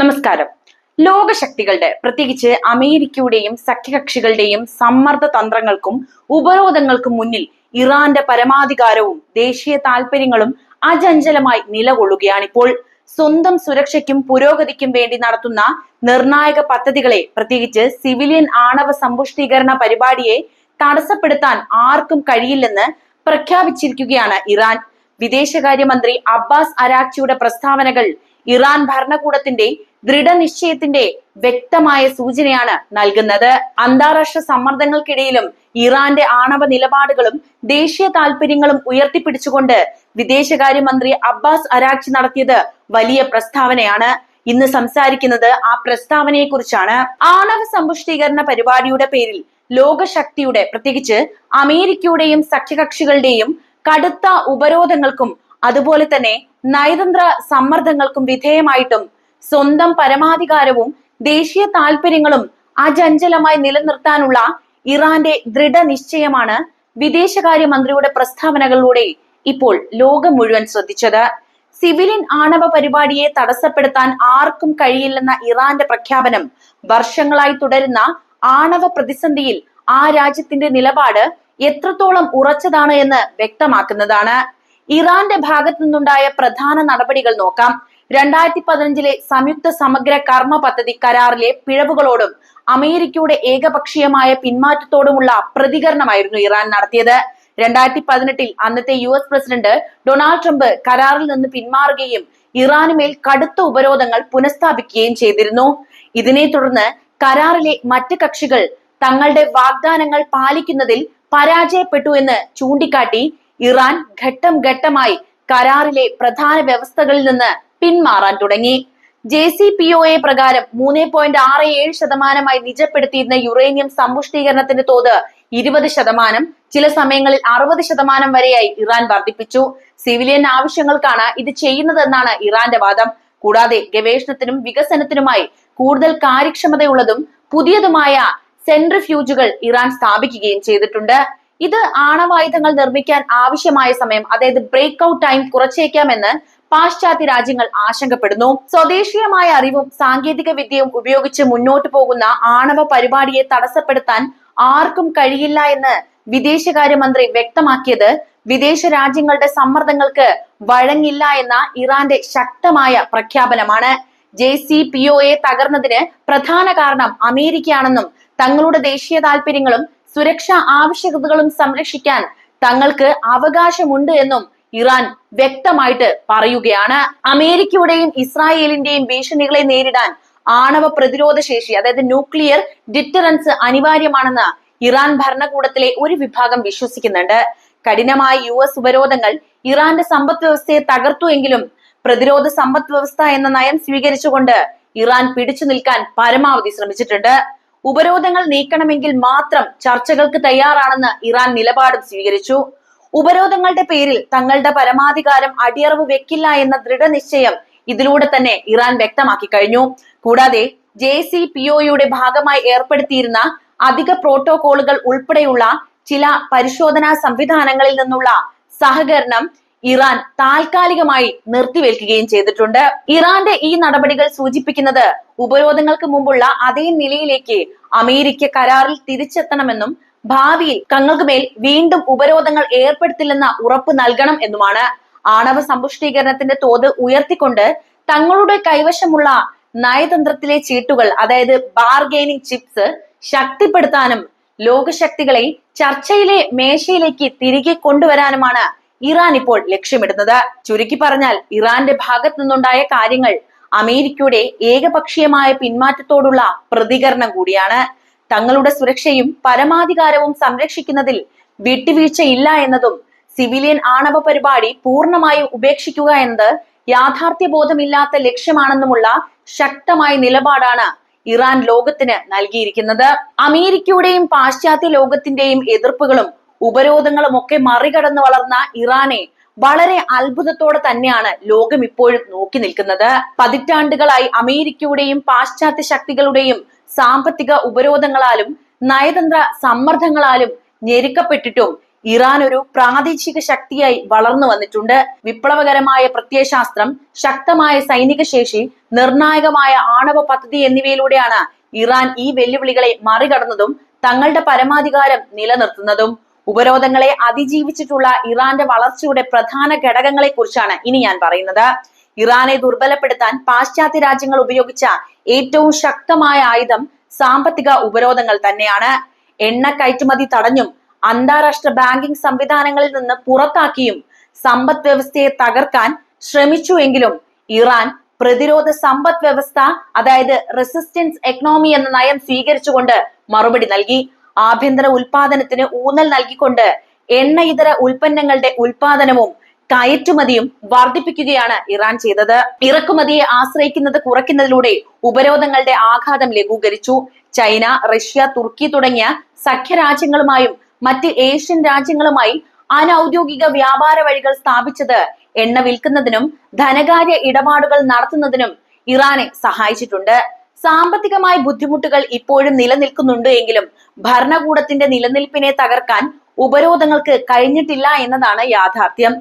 നമസ്കാരം. ലോകശക്തികളുടെ പ്രത്യേകിച്ച് അമേരിക്കയുടെയും സഖ്യകക്ഷികളുടെയും സമ്മർദ്ദ തന്ത്രങ്ങൾക്കും ഉപരോധങ്ങൾക്കും മുന്നിൽ ഇറാന്റെ പരമാധികാരവും ദേശീയ താല്പര്യങ്ങളും അചഞ്ചലമായി നിലകൊള്ളുകയാണിപ്പോൾ. സ്വന്തം സുരക്ഷയ്ക്കും പുരോഗതിക്കും വേണ്ടി നടത്തുന്ന നിർണായക പദ്ധതികളെ പ്രത്യേകിച്ച് സിവിലിയൻ ആണവ സമ്പുഷ്ടീകരണ പരിപാടിയെ തടസ്സപ്പെടുത്താൻ ആർക്കും കഴിയില്ലെന്ന് പ്രഖ്യാപിച്ചിരിക്കുകയാണ് ഇറാൻ. വിദേശകാര്യമന്ത്രി അബ്ബാസ് അരാക്ചിയുടെ പ്രസ്താവനകൾ ഇറാൻ ഭരണകൂടത്തിന്റെ ദൃഢനിശ്ചയത്തിന്റെ വ്യക്തമായ സൂചനയാണ് നൽകുന്നത്. അന്താരാഷ്ട്ര സമ്മർദ്ദങ്ങൾക്കിടയിലും ഇറാന്റെ ആണവ നിലപാടുകളും ദേശീയ താൽപര്യങ്ങളും ഉയർത്തിപ്പിടിച്ചുകൊണ്ട് വിദേശകാര്യമന്ത്രി അബ്ബാസ് അരാക്ചി നടത്തിയത് വലിയ പ്രസ്താവനയാണ്. ഇന്ന് സംസാരിക്കുന്നത് ആ പ്രസ്താവനയെ കുറിച്ചാണ് ആണവ സമ്പുഷ്ടീകരണ പരിപാടിയുടെ പേരിൽ ലോകശക്തിയുടെ പ്രത്യേകിച്ച് അമേരിക്കയുടെയും സഖ്യകക്ഷികളുടെയും കടുത്ത ഉപരോധങ്ങൾക്കും അതുപോലെ തന്നെ നയതന്ത്ര സമ്മർദ്ദങ്ങൾക്കും വിധേയമായിട്ടും സ്വന്തം പരമാധികാരവും ദേശീയ താൽപര്യങ്ങളും അചഞ്ചലമായി നിലനിർത്താനുള്ള ഇറാന്റെ ദൃഢനിശ്ചയമാണ് വിദേശകാര്യമന്ത്രിയുടെ പ്രസ്താവനകളിലൂടെ ഇപ്പോൾ ലോകം മുഴുവൻ ശ്രദ്ധിച്ചത്. സിവിലിൻ ആണവ പരിപാടിയെ തടസ്സപ്പെടുത്താൻ ആർക്കും കഴിയില്ലെന്ന ഇറാന്റെ പ്രഖ്യാപനം വർഷങ്ങളായി തുടരുന്ന ആണവ പ്രതിസന്ധിയിൽ ആ രാജ്യത്തിന്റെ നിലപാട് എത്രത്തോളം ഉറച്ചതാണ് എന്ന് വ്യക്തമാക്കുന്നതാണ്. ഇറാന്റെ ഭാഗത്തു നിന്നുണ്ടായ പ്രധാന നടപടികൾ നോക്കാം. രണ്ടായിരത്തി പതിനഞ്ചിലെ സംയുക്ത സമഗ്ര കർമ്മ പദ്ധതി കരാറിലെ പിഴവുകളോടും അമേരിക്കയുടെ ഏകപക്ഷീയമായ പിന്മാറ്റത്തോടുമുള്ള പ്രതികരണമായിരുന്നു ഇറാൻ നടത്തിയത്. രണ്ടായിരത്തി പതിനെട്ടിൽ അന്നത്തെ U S president Donald Trump കരാറിൽ നിന്ന് പിന്മാറുകയും ഇറാനുമേൽ കടുത്ത ഉപരോധങ്ങൾ പുനഃസ്ഥാപിക്കുകയും ചെയ്തിരുന്നു. ഇതിനെ തുടർന്ന് കരാറിലെ മറ്റ് കക്ഷികൾ തങ്ങളുടെ വാഗ്ദാനങ്ങൾ പാലിക്കുന്നതിൽ പരാജയപ്പെട്ടു എന്ന് ചൂണ്ടിക്കാട്ടി ഇറാൻ ഘട്ടം ഘട്ടമായി കരാറിലെ പ്രധാന വ്യവസ്ഥകളിൽ നിന്ന് പിന്മാറാൻ തുടങ്ങി. J C P O A പ്രകാരം മൂന്ന് പോയിന്റ് ആറ് ഏഴ് ശതമാനമായി നിജപ്പെടുത്തിയിരുന്ന യുറേനിയം സമ്പുഷ്ടീകരണത്തിന്റെ തോത് ഇരുപത് ശതമാനം ചില സമയങ്ങളിൽ അറുപത് ശതമാനം വരെയായി ഇറാൻ വർദ്ധിപ്പിച്ചു. സിവിലിയൻ ആവശ്യങ്ങൾക്കാണ് ഇത് ചെയ്യുന്നതെന്നാണ് ഇറാന്റെ വാദം. കൂടാതെ ഗവേഷണത്തിനും വികസനത്തിനുമായി കൂടുതൽ കാര്യക്ഷമതയുള്ളതും പുതിയതുമായ സെൻട്രിഫ്യൂജുകൾ ഇറാൻ സ്ഥാപിക്കുകയും ചെയ്തിട്ടുണ്ട്. ഇത് ആണവായുധങ്ങൾ നിർമ്മിക്കാൻ ആവശ്യമായ സമയം അതായത് ബ്രേക്ക് ഔട്ട് ടൈം കുറച്ചേക്കാമെന്ന് പാശ്ചാത്യ രാജ്യങ്ങൾ ആശങ്കപ്പെടുന്നു. സ്വദേശീയമായ അറിവും സാങ്കേതിക വിദ്യയും ഉപയോഗിച്ച് മുന്നോട്ടു പോകുന്ന ആണവ പരിപാടിയെ തടസ്സപ്പെടുത്താൻ ആർക്കും കഴിയില്ല എന്ന് വിദേശകാര്യമന്ത്രി വ്യക്തമാക്കിയത് വിദേശ രാജ്യങ്ങളുടെ സമ്മർദ്ദങ്ങൾക്ക് വഴങ്ങില്ല എന്ന ഇറാന്റെ ശക്തമായ പ്രഖ്യാപനമാണ്. J C P O A തകർന്നതിന് പ്രധാന കാരണം അമേരിക്കയാണെന്നും തങ്ങളുടെ ദേശീയ താൽപര്യങ്ങളും സുരക്ഷാ ആവശ്യകതകളും സംരക്ഷിക്കാൻ തങ്ങൾക്ക് അവകാശമുണ്ട് എന്നും ഇറാൻ വ്യക്തമായിട്ട് പറയുകയാണ്. അമേരിക്കയുടെയും ഇസ്രായേലിന്റെയും ഭീഷണികളെ നേരിടാൻ ആണവ പ്രതിരോധ ശേഷി അതായത് ന്യൂക്ലിയർ ഡിറ്ററൻസ് അനിവാര്യമാണെന്ന് ഇറാൻ ഭരണകൂടത്തിലെ ഒരു വിഭാഗം വിശ്വസിക്കുന്നുണ്ട്. കഠിനമായ യു എസ് ഉപരോധങ്ങൾ ഇറാന്റെ സമ്പദ് വ്യവസ്ഥയെ തകർത്തു എങ്കിലും പ്രതിരോധ സമ്പദ് വ്യവസ്ഥ എന്ന നയം സ്വീകരിച്ചുകൊണ്ട് ഇറാൻ പിടിച്ചു നിൽക്കാൻ പരമാവധി ശ്രമിച്ചിട്ടുണ്ട്. ഉപരോധങ്ങൾ നീക്കണമെങ്കിൽ മാത്രം ചർച്ചകൾക്ക് തയ്യാറാണെന്ന് ഇറാൻ നിലപാടും സ്വീകരിച്ചു. ഉപരോധങ്ങളുടെ പേരിൽ തങ്ങളുടെ പരമാധികാരം അടിയറവ് വെക്കില്ല എന്ന ദൃഢനിശ്ചയം ഇതിലൂടെ തന്നെ ഇറാൻ വ്യക്തമാക്കി കഴിഞ്ഞു. കൂടാതെ ജെ സി പി ഒയുടെ ഭാഗമായി ഏർപ്പെടുത്തിയിരുന്ന അധിക പ്രോട്ടോകോളുകൾ ഉൾപ്പെടെയുള്ള ചില പരിശോധനാ സംവിധാനങ്ങളിൽ നിന്നുള്ള സഹകരണം ഇറാൻ താൽക്കാലികമായി നിർത്തിവെക്കുകയും ചെയ്തിട്ടുണ്ട്. ഇറാന്റെ ഈ നടപടികൾ സൂചിപ്പിക്കുന്നത് ഉപരോധങ്ങൾക്ക് മുമ്പുള്ള അതേ നിലയിലേക്ക് അമേരിക്ക കരാറിൽ തിരിച്ചെത്തണമെന്നും ഭാവിയിൽ തങ്ങൾക്ക് മേൽ വീണ്ടും ഉപരോധങ്ങൾ ഏർപ്പെടുത്തില്ലെന്ന ഉറപ്പ് നൽകണം എന്നുമാണ് ആണവ സമ്പുഷ്ടീകരണത്തിന്റെ തോത് ഉയർത്തിക്കൊണ്ട് തങ്ങളുടെ കൈവശമുള്ള നയതന്ത്രത്തിലെ ചീട്ടുകൾ അതായത് ബാർഗെയിനിങ് ചിപ്സ് ശക്തിപ്പെടുത്താനും ലോകശക്തികളെ ചർച്ചയിലെ മേശയിലേക്ക് തിരികെ കൊണ്ടുവരാനുമാണ് ഇറാൻ ഇപ്പോൾ ലക്ഷ്യമിടുന്നത്. ചുരുക്കി പറഞ്ഞാൽ ഇറാന്റെ ഭാഗത്തു നിന്നുണ്ടായ കാര്യങ്ങൾ അമേരിക്കയുടെ ഏകപക്ഷീയമായ പിന്മാറ്റത്തോടുള്ള പ്രതികരണം കൂടിയാണ്. തങ്ങളുടെ സുരക്ഷയും പരമാധികാരവും സംരക്ഷിക്കുന്നതിൽ വിട്ടുവീഴ്ചയില്ല എന്നതും സിവിലിയൻ ആണവ പരിപാടി പൂർണമായും ഉപേക്ഷിക്കുക എന്നത് യാഥാർത്ഥ്യബോധമില്ലാത്ത ലക്ഷ്യമാണെന്നുമുള്ള ശക്തമായ നിലപാടാണ് ഇറാൻ ലോകത്തിന് നൽകിയിരിക്കുന്നത്. അമേരിക്കയുടെയും പാശ്ചാത്യ ലോകത്തിന്റെയും എതിർപ്പുകളും ഉപരോധങ്ങളും ഒക്കെ മറികടന്ന് വളർന്ന ഇറാനെ വളരെ അത്ഭുതത്തോടെ തന്നെയാണ് ലോകം ഇപ്പോഴും നോക്കി നിൽക്കുന്നത്. പതിറ്റാണ്ടുകളായി അമേരിക്കയുടെയും പാശ്ചാത്യ ശക്തികളുടെയും സാമ്പത്തിക ഉപരോധങ്ങളാലും നയതന്ത്ര സമ്മർദ്ദങ്ങളാലും ഞെരുക്കപ്പെട്ടിട്ടും ഇറാൻ ഒരു പ്രാദേശിക ശക്തിയായി വളർന്നു വന്നിട്ടുണ്ട്. വിപ്ലവകരമായ പ്രത്യയശാസ്ത്രം ശക്തമായ സൈനിക ശേഷി നിർണായകമായ ആണവ പദ്ധതി എന്നിവയിലൂടെയാണ് ഇറാൻ ഈ വെല്ലുവിളികളെ മറികടന്നതും തങ്ങളുടെ പരമാധികാരം നിലനിർത്തുന്നതും. ഉപരോധങ്ങളെ അതിജീവിച്ചിട്ടുള്ള ഇറാന്റെ വളർച്ചയുടെ പ്രധാന ഘടകങ്ങളെ കുറിച്ചാണ് ഇനി ഞാൻ പറയുന്നത്. ഇറാനെ ദുർബലപ്പെടുത്താൻ പാശ്ചാത്യ രാജ്യങ്ങൾ ഉപയോഗിച്ച ഏറ്റവും ശക്തമായ ആയുധം സാമ്പത്തിക ഉപരോധങ്ങൾ തന്നെയാണ്. എണ്ണ കയറ്റുമതി തടഞ്ഞും അന്താരാഷ്ട്ര ബാങ്കിംഗ് സംവിധാനങ്ങളിൽ നിന്ന് പുറത്താക്കിയും സമ്പദ് വ്യവസ്ഥയെ തകർക്കാൻ ശ്രമിച്ചുവെങ്കിലും ഇറാൻ പ്രതിരോധ സമ്പദ് വ്യവസ്ഥ അതായത് റെസിസ്റ്റൻസ് എക്കണോമി എന്ന നയം സ്വീകരിച്ചുകൊണ്ട് മറുപടി നൽകി. ആഭ്യന്തര ഉൽപാദനത്തിന് ഊന്നൽ നൽകിക്കൊണ്ട് എണ്ണ ഇതര ഉൽപ്പന്നങ്ങളുടെ ഉൽപാദനവും കയറ്റുമതിയും വർദ്ധിപ്പിക്കുകയാണ് ഇറാൻ ചെയ്തത്. ഇറക്കുമതിയെ ആശ്രയിക്കുന്നത് കുറയ്ക്കുന്നതിലൂടെ ഉപരോധങ്ങളുടെ ആഘാതം ലഘൂകരിച്ചു. ചൈന റഷ്യ തുർക്കി തുടങ്ങിയ സഖ്യരാജ്യങ്ങളുമായും മറ്റ് ഏഷ്യൻ രാജ്യങ്ങളുമായി അനൌദ്യോഗിക വ്യാപാര വഴികൾ സ്ഥാപിച്ചത് എണ്ണ വിൽക്കുന്നതിനും ധനകാര്യ ഇടപാടുകൾ നടത്തുന്നതിനും ഇറാനെ സഹായിച്ചിട്ടുണ്ട്. സാമ്പത്തികമായ ബുദ്ധിമുട്ടുകൾ ഇപ്പോഴും നിലനിൽക്കുന്നുണ്ട് എങ്കിലും ഭരണകൂടത്തിന്റെ നിലനിൽപ്പിനെ തകർക്കാൻ ഉപരോധങ്ങൾക്ക് കഴിഞ്ഞിട്ടില്ല എന്നതാണ് യാഥാർത്ഥ്യം.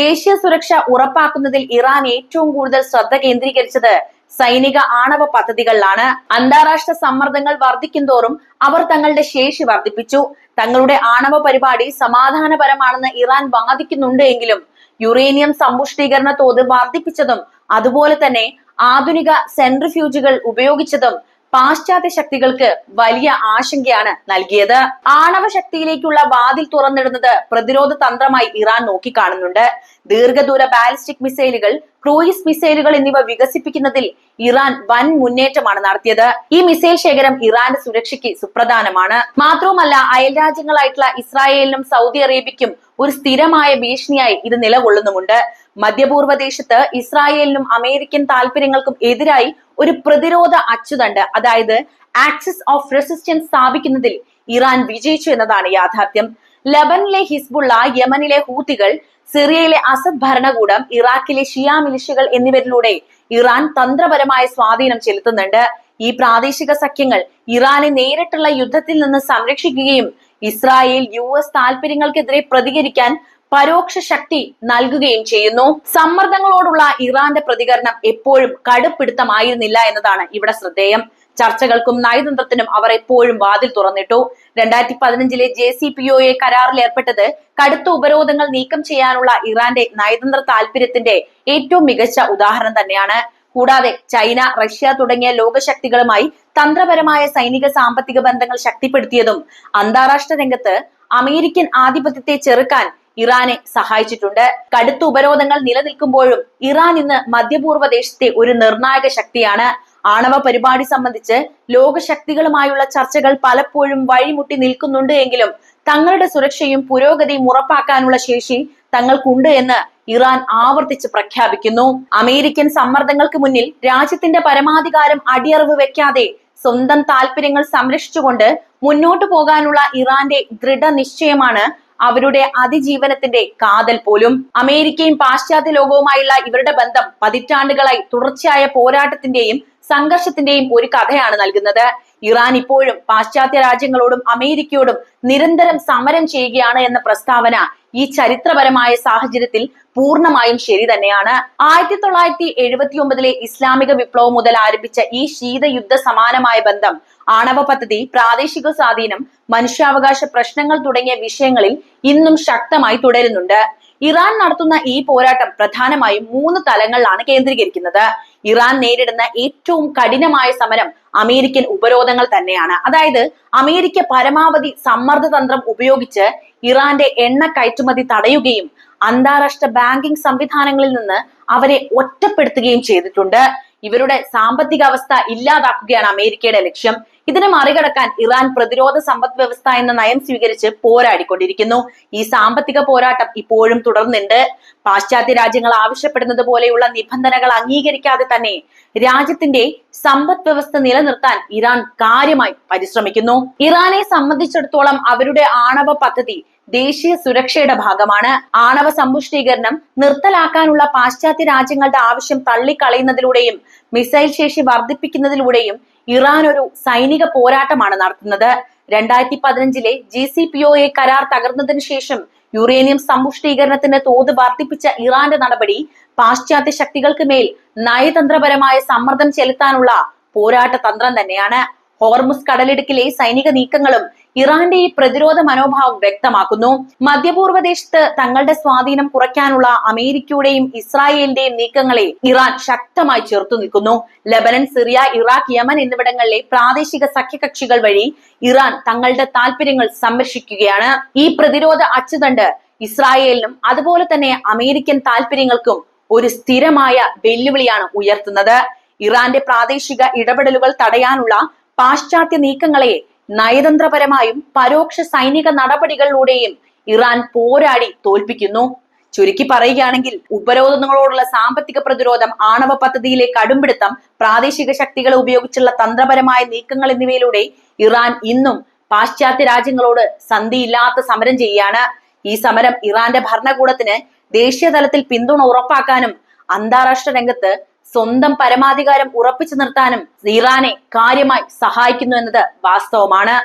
ദേശീയ സുരക്ഷ ഉറപ്പാക്കുന്നതിൽ ഇറാൻ ഏറ്റവും കൂടുതൽ ശ്രദ്ധ കേന്ദ്രീകരിച്ചത് സൈനിക ആണവ പദ്ധതികളിലാണ്. അന്താരാഷ്ട്ര സമ്മർദ്ദങ്ങൾ വർദ്ധിക്കുന്തോറും അവർ തങ്ങളുടെ ശേഷി വർദ്ധിപ്പിച്ചു. തങ്ങളുടെ ആണവ പരിപാടി സമാധാനപരമാണെന്ന് ഇറാൻ വാദിക്കുന്നുണ്ട് എങ്കിലും യുറേനിയം സമ്പുഷ്ടീകരണ തോത് വർദ്ധിപ്പിച്ചതും അതുപോലെ തന്നെ ആധുനിക സെൻട്രിഫ്യൂജുകൾ ഉപയോഗിച്ചതും പാശ്ചാത്യ ശക്തികൾക്ക് വലിയ ആശങ്കയാണ് നൽകിയത്. ആണവ ശക്തിയിലേക്കുള്ള വാതിൽ തുറന്നിടുന്നത് പ്രതിരോധ തന്ത്രമായി ഇറാൻ നോക്കിക്കാണുന്നുണ്ട്. ദീർഘദൂര ബാലിസ്റ്റിക് മിസൈലുകൾ ക്രൂയിസ് മിസൈലുകൾ എന്നിവ വികസിപ്പിക്കുന്നതിൽ ഇറാൻ വൻ മുന്നേറ്റമാണ് നടത്തിയത്. ഈ മിസൈൽ ശേഖരം ഇറാന്റെ സുരക്ഷയ്ക്ക് സുപ്രധാനമാണ്. മാത്രവുമല്ല അയൽ രാജ്യങ്ങളായിട്ടുള്ള ഇസ്രായേലിനും സൗദി അറേബ്യയ്ക്കും ഒരു സ്ഥിരമായ ഭീഷണിയായി ഇത് നിലകൊള്ളുന്നുമുണ്ട്. മധ്യപൂർവ ദേശത്ത് ഇസ്രായേലിനും അമേരിക്കൻ താല്പര്യങ്ങൾക്കും എതിരായി ഒരു പ്രതിരോധ അച്ചുതണ്ട് അതായത് ആക്സിസ് ഓഫ് റെസിസ്റ്റൻസ് സ്ഥാപിക്കുന്നതിൽ ഇറാൻ വിജയിച്ചു എന്നതാണ് യാഥാർത്ഥ്യം. ലബനിലെ ഹിസ്ബുള്ള യമനിലെ ഹൂത്തികൾ സിറിയയിലെ അസദ് ഭരണകൂടം ഇറാഖിലെ ഷിയ മിലിഷ്യകൾ എന്നിവരിലൂടെ ഇറാൻ തന്ത്രപരമായ സ്വാധീനം ചെലുത്തുന്നുണ്ട്. ഈ പ്രാദേശിക സഖ്യങ്ങൾ ഇറാനെ നേരിട്ടുള്ള യുദ്ധത്തിൽ നിന്ന് സംരക്ഷിക്കുകയും ഇസ്രായേൽ യു എസ് താല്പര്യങ്ങൾക്കെതിരെ പ്രതികരിക്കാൻ പരോക്ഷ ശക്തി നൽകുകയും ചെയ്യുന്നു. സമ്മർദ്ദങ്ങളോടുള്ള ഇറാന്റെ പ്രതികരണം എപ്പോഴും കടുപ്പിടുത്തമായിരുന്നില്ല എന്നതാണ് ഇവിടെ ശ്രദ്ധേയം. ചർച്ചകൾക്കും നയതന്ത്രത്തിനും അവർ എപ്പോഴും വാതിൽ തുറന്നിട്ടു. രണ്ടായിരത്തി പതിനഞ്ചിലെ J C P O A കരാറിൽ ഏർപ്പെട്ടത് കടുത്ത ഉപരോധങ്ങൾ നീക്കം ചെയ്യാനുള്ള ഇറാന്റെ നയതന്ത്ര താല്പര്യത്തിന്റെ ഏറ്റവും മികച്ച ഉദാഹരണം തന്നെയാണ്. കൂടാതെ ചൈന റഷ്യ തുടങ്ങിയ ലോകശക്തികളുമായി തന്ത്രപരമായ സൈനിക സാമ്പത്തിക ബന്ധങ്ങൾ ശക്തിപ്പെടുത്തിയതും അന്താരാഷ്ട്ര രംഗത്ത് അമേരിക്കൻ ആധിപത്യത്തെ ചെറുക്കാൻ ഇറാനെ സഹായിച്ചിട്ടുണ്ട്. കടുത്ത ഉപരോധങ്ങൾ നിലനിൽക്കുമ്പോഴും ഇറാൻ ഇന്ന് മധ്യപൂർവ ദേശത്തെ ഒരു നിർണായക ശക്തിയാണ്. ആണവ പരിപാടി സംബന്ധിച്ച് ലോകശക്തികളുമായുള്ള ചർച്ചകൾ പലപ്പോഴും വഴിമുട്ടി നിൽക്കുന്നുണ്ട് എങ്കിലും തങ്ങളുടെ സുരക്ഷയും പുരോഗതിയും ഉറപ്പാക്കാനുള്ള ശേഷി തങ്ങൾക്കുണ്ട് എന്ന് ഇറാൻ ആവർത്തിച്ച് പ്രഖ്യാപിക്കുന്നു. അമേരിക്കൻ സമ്മർദ്ദങ്ങൾക്ക് മുന്നിൽ രാജ്യത്തിന്റെ പരമാധികാരം അടിയറവ് വെക്കാതെ സ്വന്തം താല്പര്യങ്ങൾ സംരക്ഷിച്ചുകൊണ്ട് മുന്നോട്ടു പോകാനുള്ള ഇറാന്റെ ദൃഢനിശ്ചയമാണ് അവരുടെ അതിജീവനത്തിന്റെ കാതൽ പോലും. അമേരിക്കയും പാശ്ചാത്യ ലോകവുമായുള്ള ഇവരുടെ ബന്ധം പതിറ്റാണ്ടുകളായി തുടർച്ചയായ പോരാട്ടത്തിന്റെയും സംഘർഷത്തിന്റെയും ഒരു കഥയാണ് നൽകുന്നത്. ഇറാൻ ഇപ്പോഴും പാശ്ചാത്യ രാജ്യങ്ങളോടും അമേരിക്കയോടും നിരന്തരം സമരം ചെയ്യുകയാണ് എന്ന പ്രസ്താവന ഈ ചരിത്രപരമായ സാഹചര്യത്തിൽ പൂർണമായും ശരി തന്നെയാണ്. ആയിരത്തി തൊള്ളായിരത്തി എഴുപത്തി ഒമ്പതിലെ ഇസ്ലാമിക വിപ്ലവം മുതൽ ആരംഭിച്ച ഈ ശീതയുദ്ധ സമാനമായ ബന്ധം ആണവ പദ്ധതി പ്രാദേശിക സ്വാധീനം മനുഷ്യാവകാശ പ്രശ്നങ്ങൾ തുടങ്ങിയ വിഷയങ്ങളിൽ ഇന്നും ശക്തമായി തുടരുന്നുണ്ട്. ഇറാൻ നടത്തുന്ന ഈ പോരാട്ടം പ്രധാനമായും മൂന്ന് തലങ്ങളിലാണ് കേന്ദ്രീകരിക്കുന്നത്. ഇറാൻ നേരിടുന്ന ഏറ്റവും കഠിനമായ സമരം അമേരിക്കൻ ഉപരോധങ്ങൾ തന്നെയാണ്. അതായത് അമേരിക്ക പരമാവധി സമ്മർദ്ദതന്ത്രം ഉപയോഗിച്ച് ഇറാന്റെ എണ്ണ കയറ്റുമതി തടയുകയും അന്താരാഷ്ട്ര ബാങ്കിംഗ് സംവിധാനങ്ങളിൽ നിന്ന് അവരെ ഒറ്റപ്പെടുത്തുകയും ചെയ്തിട്ടുണ്ട്. ഇവരുടെ സാമ്പത്തിക അവസ്ഥ ഇല്ലാതാക്കുകയാണ് അമേരിക്കയുടെ ലക്ഷ്യം. ഇതിനെ മറികടക്കാൻ ഇറാൻ പ്രതിരോധ സമ്പദ് വ്യവസ്ഥ എന്ന നയം സ്വീകരിച്ച് പോരാടിക്കൊണ്ടിരിക്കുന്നു. ഈ സാമ്പത്തിക പോരാട്ടം ഇപ്പോഴും തുടർന്നുണ്ട്. പാശ്ചാത്യ രാജ്യങ്ങൾ ആവശ്യപ്പെടുന്നത് പോലെയുള്ള നിബന്ധനകൾ അംഗീകരിക്കാതെ തന്നെ രാജ്യത്തിന്റെ സമ്പദ് വ്യവസ്ഥ നിലനിർത്താൻ ഇറാൻ കാര്യമായി പരിശ്രമിക്കുന്നു. ഇറാനെ സംബന്ധിച്ചിടത്തോളം അവരുടെ ആണവ പദ്ധതി ദേശീയ സുരക്ഷയുടെ ഭാഗമാണ്. ആണവ സമ്പുഷ്ടീകരണം നിർത്തലാക്കാനുള്ള പാശ്ചാത്യ രാജ്യങ്ങളുടെ ആവശ്യം തള്ളിക്കളയുന്നതിലൂടെയും മിസൈൽ ശേഷി വർദ്ധിപ്പിക്കുന്നതിലൂടെയും ഇറാൻ ഒരു സൈനിക പോരാട്ടമാണ് നടത്തുന്നത്. രണ്ടായിരത്തി പതിനഞ്ചിലെ G C P O A കരാർ തകർന്നതിന് ശേഷം യുറേനിയം സമ്പുഷ്ടീകരണത്തിന്റെ തോത് വർദ്ധിപ്പിച്ച ഇറാന്റെ നടപടി പാശ്ചാത്യ ശക്തികൾക്ക് മേൽ നയതന്ത്രപരമായ സമ്മർദ്ദം ചെലുത്താനുള്ള പോരാട്ട തന്ത്രം തന്നെയാണ്. ഹോർമുസ് കടലിടുക്കിലെ സൈനിക നീക്കങ്ങളും ഇറാന്റെ ഈ പ്രതിരോധ മനോഭാവം വ്യക്തമാക്കുന്നു. മധ്യപൂർവ ദേശത്ത് തങ്ങളുടെ സ്വാധീനം കുറയ്ക്കാനുള്ള അമേരിക്കയുടെയും ഇസ്രായേലിന്റെയും നീക്കങ്ങളെ ഇറാൻ ശക്തമായി ചെറുത്തു നിൽക്കുന്നു. ലബനൻ സിറിയ ഇറാഖ് യമൻ എന്നിവിടങ്ങളിലെ പ്രാദേശിക സഖ്യകക്ഷികൾ വഴി ഇറാൻ തങ്ങളുടെ താല്പര്യങ്ങൾ സംരക്ഷിക്കുകയാണ്. ഈ പ്രതിരോധ അച്ചുതണ്ട് ഇസ്രായേലിനും അതുപോലെ തന്നെ അമേരിക്കൻ താല്പര്യങ്ങൾക്കും ഒരു സ്ഥിരമായ വെല്ലുവിളിയാണ് ഉയർത്തുന്നത്. ഇറാന്റെ പ്രാദേശിക ഇടപെടലുകൾ തടയാനുള്ള പാശ്ചാത്യ നീക്കങ്ങളെ നയതന്ത്രപരമായും പരോക്ഷ സൈനിക നടപടികളിലൂടെയും ഇറാൻ പോരാടി തോൽപ്പിക്കുന്നു. ചുരുക്കി പറയുകയാണെങ്കിൽ ഉപരോധങ്ങളോടുള്ള സാമ്പത്തിക പ്രതിരോധം ആണവ പദ്ധതിയിലെ കടുംപിടുത്തം പ്രാദേശിക ശക്തികളെ ഉപയോഗിച്ചുള്ള തന്ത്രപരമായ നീക്കങ്ങൾ എന്നിവയിലൂടെ ഇറാൻ ഇന്നും പാശ്ചാത്യ രാജ്യങ്ങളോട് സന്ധിയില്ലാത്ത സമരം ചെയ്യുകയാണ്. ഈ സമരം ഇറാന്റെ ഭരണകൂടത്തിന് ദേശീയ തലത്തിൽ പിന്തുണ ഉറപ്പാക്കാനും അന്താരാഷ്ട്ര രംഗത്ത് സ്വന്തം പരമാധികാരം ഉറപ്പിച്ചു നിർത്താനും ഇറാനെ കാര്യമായി സഹായിക്കുന്നു എന്നത് വാസ്തവമാണ്.